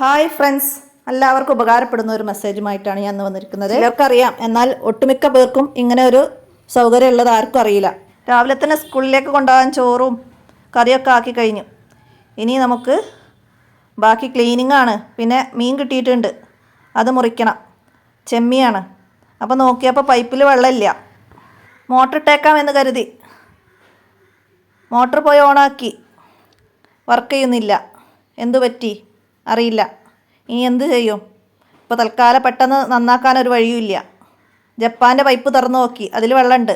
Hi friends എല്ലാവർക്കും ഉപകാരപ്പെടുന്ന ഒരു മെസ്സേജുമായിട്ടാണ് ഞാൻ വന്നിരിക്കുന്നത്. അറിയാം എന്നാൽ ഒട്ടുമിക്ക പേർക്കും ഇങ്ങനെ ഒരു സൗകര്യം ഉള്ളത് ആർക്കും അറിയില്ല. രാവിലെ തന്നെ സ്കൂളിലേക്ക് കൊണ്ടുപോകാൻ ചോറും കറിയൊക്കെ ആക്കി കഴിഞ്ഞു. ഇനി നമുക്ക് ബാക്കി ക്ലീനിങ് ആണ്. പിന്നെ മീൻ കിട്ടിയിട്ടുണ്ട്. അത് മുറിക്കണം. ചെമ്മിയാണ് അപ്പോൾ നോക്കിയപ്പോൾ പൈപ്പിൽ വെള്ളമില്ല. മോട്ടർ ഇട്ടേക്കാം എന്ന് കരുതി. മോട്ടർ പോയി ഓണാക്കി. വർക്ക് ചെയ്യുന്നില്ല. എന്തു പറ്റി? അറിയില്ല. ഇനി എന്ത് ചെയ്യും? ഇപ്പോൾ തൽക്കാലം പെട്ടെന്ന് നന്നാക്കാൻ ഒരു വഴിയുമില്ല. ജപ്പാന്റെ പൈപ്പ് തുറന്നു നോക്കി. അതിൽ വെള്ളമുണ്ട്.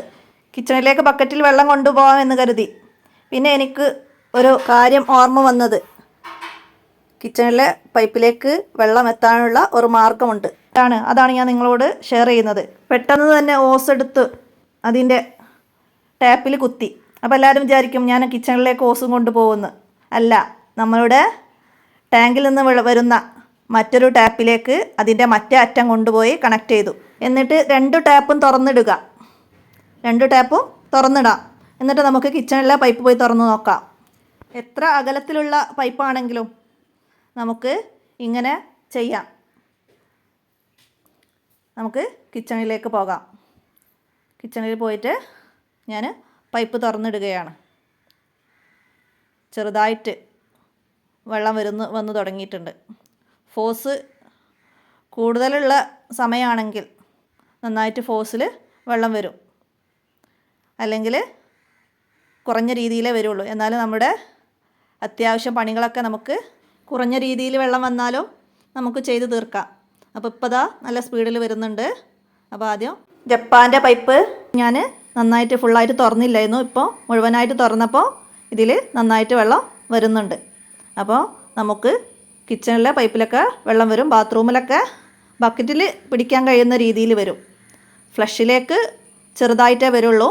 കിച്ചണിലേക്ക് ബക്കറ്റിൽ വെള്ളം കൊണ്ടുപോകാം എന്ന് കരുതി. പിന്നെ എനിക്ക് ഒരു കാര്യം ഓർമ്മ വന്നത്. കിച്ചണിലെ പൈപ്പിലേക്ക് വെള്ളം എത്താനുള്ള ഒരു മാർഗമുണ്ട്. ആണ് അതാണ് ഞാൻ നിങ്ങളോട് ഷെയർ ചെയ്യുന്നത്. പെട്ടെന്ന് തന്നെ ഓസ് എടുത്ത് അതിന്റെ ടാപ്പിൽ കുത്തി. അപ്പോൾ എല്ലാവരും വിചാരിക്കും ഞാൻ കിച്ചണിലേക്ക് ഓസും കൊണ്ടുപോകുന്നു അല്ല നമ്മളുടെ ടാങ്കിൽ നിന്ന് വരുന്ന മറ്റൊരു ടാപ്പിലേക്ക് അതിന്റെ മറ്റേ അറ്റം കൊണ്ടുപോയി കണക്ട് ചെയ്തു. എന്നിട്ട് രണ്ട് ടാപ്പും തുറന്നിടുക. രണ്ട് ടാപ്പും തുറന്നിടാം. എന്നിട്ട് നമുക്ക് കിച്ചണിലെ പൈപ്പ് പോയി തുറന്ന് നോക്കാം. എത്ര അകലത്തിലുള്ള പൈപ്പാണെങ്കിലും നമുക്ക് ഇങ്ങനെ ചെയ്യാം. നമുക്ക് കിച്ചണിലേക്ക് പോകാം. കിച്ചണിൽ പോയിട്ട് ഞാൻ പൈപ്പ് തുറന്നിടുകയാണ്. ചെറുതായിട്ട്. വെള്ളം വരുന്നു വന്ന് തുടങ്ങിയിട്ടുണ്ട്. ഫോഴ്സ് കൂടുതലുള്ള സമയമാണെങ്കിൽ നന്നായിട്ട് ഫോഴ്സിൽ വെള്ളം വരും. അല്ലെങ്കിൽ കുറഞ്ഞ രീതിയിലേ വരുള്ളൂ. എന്നാൽ നമ്മുടെ അത്യാവശ്യം പണികളൊക്കെ നമുക്ക് കുറഞ്ഞ രീതിയിൽ വെള്ളം വന്നാലും നമുക്ക് ചെയ്ത് തീർക്കാം. അപ്പോൾ ഇപ്പോൾ ദാ നല്ല സ്പീഡിൽ വരുന്നുണ്ട്. അപ്പോൾ ആദ്യം ജപ്പാന്റെ പൈപ്പ് ഞാൻ നന്നായിട്ട് ഫുള്ളായിട്ട് തുറന്നില്ലായിരുന്നു. ഇപ്പോൾ മുഴുവനായിട്ട് തുറന്നപ്പോൾ ഇതിൽ നന്നായിട്ട് വെള്ളം വരുന്നുണ്ട്. അപ്പോൾ നമുക്ക് കിച്ചണിലെ പൈപ്പിലൊക്കെ വെള്ളം വരും ബാത്റൂമിലൊക്കെ ബക്കറ്റിൽ പിടിക്കാൻ കഴിയുന്ന രീതിയിൽ വരും. ഫ്ലഷിലേക്ക് ചെറുതായിട്ടേ വരുള്ളൂ.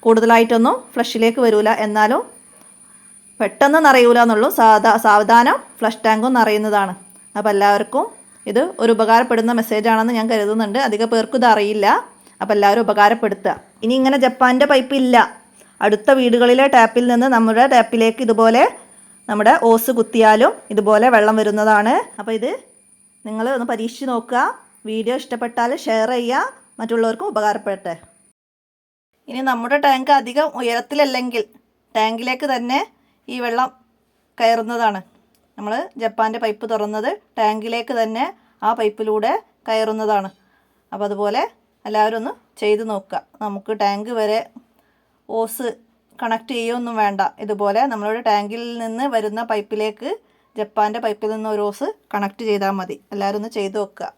കൂടുതലായിട്ടൊന്നും ഫ്ലഷിലേക്ക് വരില്ല എന്നാലും പെട്ടെന്ന് നിറയൂല എന്നുള്ളൂ. സാധാ സാവധാനം ഫ്ലഷ് ടാങ്കും നിറയുന്നതാണ്. അപ്പോൾ എല്ലാവർക്കും ഇത് ഒരു ഉപകാരപ്പെടുന്ന മെസ്സേജാണെന്ന് ഞാൻ കരുതുന്നുണ്ട്. അധിക പേർക്കും ഇത് അറിയില്ല. അപ്പോൾ എല്ലാവരും ഉപകാരപ്പെടുത്തുക. ഇനി ഇങ്ങനെ ജപ്പാന്റെ പൈപ്പ് ഇല്ല. അടുത്ത വീടുകളിലെ ടാപ്പിൽ നിന്ന് നമ്മുടെ ടാപ്പിലേക്ക് ഇതുപോലെ നമ്മുടെ ഓസ് കുത്തിയാലും ഇതുപോലെ വെള്ളം വരുന്നതാണ്. അപ്പോൾ ഇത് നിങ്ങൾ ഒന്ന് പരീക്ഷിച്ച് നോക്കുക. വീഡിയോ ഇഷ്ടപ്പെട്ടാൽ ഷെയർ ചെയ്യുക. മറ്റുള്ളവർക്കും ഉപകാരപ്പെടട്ടെ. ഇനി നമ്മുടെ ടാങ്ക് അധികം ഉയരത്തിലല്ലെങ്കിൽ ടാങ്കിലേക്ക് തന്നെ ഈ വെള്ളം കയറുന്നതാണ്. നമ്മൾ ജപ്പാന്റെ പൈപ്പ് തുറന്നത് ടാങ്കിലേക്ക് തന്നെ ആ പൈപ്പിലൂടെ കയറുന്നതാണ്. അപ്പോൾ അതുപോലെ എല്ലാവരും ഒന്ന് ചെയ്ത് നോക്കുക. നമുക്ക് ടാങ്ക് വരെ ഓസ് കണക്ട് ചെയ്യുകയൊന്നും വേണ്ട. ഇതുപോലെ നമ്മളുടെ ടാങ്കിൽ നിന്ന് വരുന്ന പൈപ്പിലേക്ക് ജപ്പാന്റെ പൈപ്പിൽ നിന്ന് ഒരു ഓസ് കണക്ട് ചെയ്താൽ മതി. എല്ലാവരും ഒന്ന് ചെയ്ത് നോക്കുക